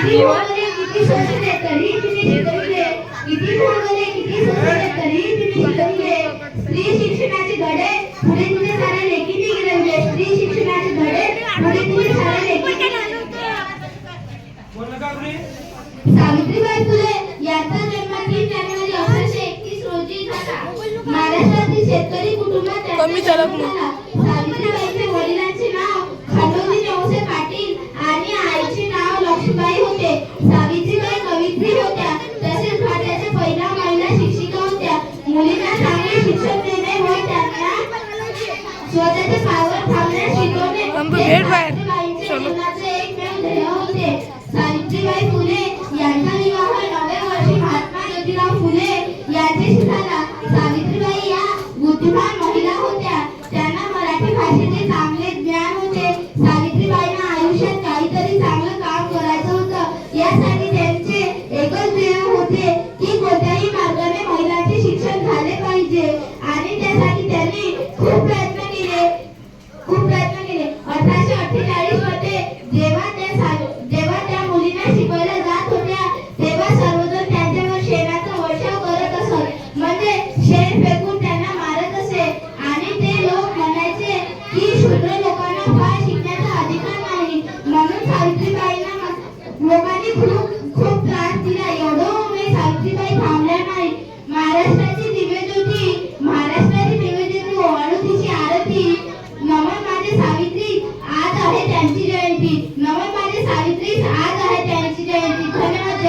किती भोगले किती शोषले तरी तिने शिकविले. किती भोगले किती शोषले तरी तिने शिकविले. स्त्री शिक्षणाचे धडे पुढे तिने साऱ्या लेखीने गिरवले. स्त्री शिक्षणाचे धडे पुढे तिने साऱ्या लेखीने सावित्रीबाई फुले यांचा जन्म तीन जानेवारी अठराशे एकतीस रोजी झाला. महाराष्ट्रातील शेतकरी कुटुंबात त्यांचा कमी चालत जन्म नाही. झाला. स्वतःच्या पायावर थांबण्यास हे. सावित्रीबाईंचे. जीवनाचे एकमेव ध्येय होते सावित्रीबाई फुले यांचा विवाह नव्या वर्षी महात्मा ज्योतिराव फुले यांच्याशी झाला सावित्रीबाई या बुद्धिमान महिला होत्या लोकांनी खूप खूप त्रास दिला. एवढं उमेद सावित्रीबाई थांबल्या नाही महाराष्ट्राची दिव्यज्योती महाराष्ट्राची दिव्यज्योती ओवाळूतीची आरती. नमन माझे सावित्री आज आहे त्यांची जयंती. नमन माझे सावित्री आज आहे त्यांची जयंती.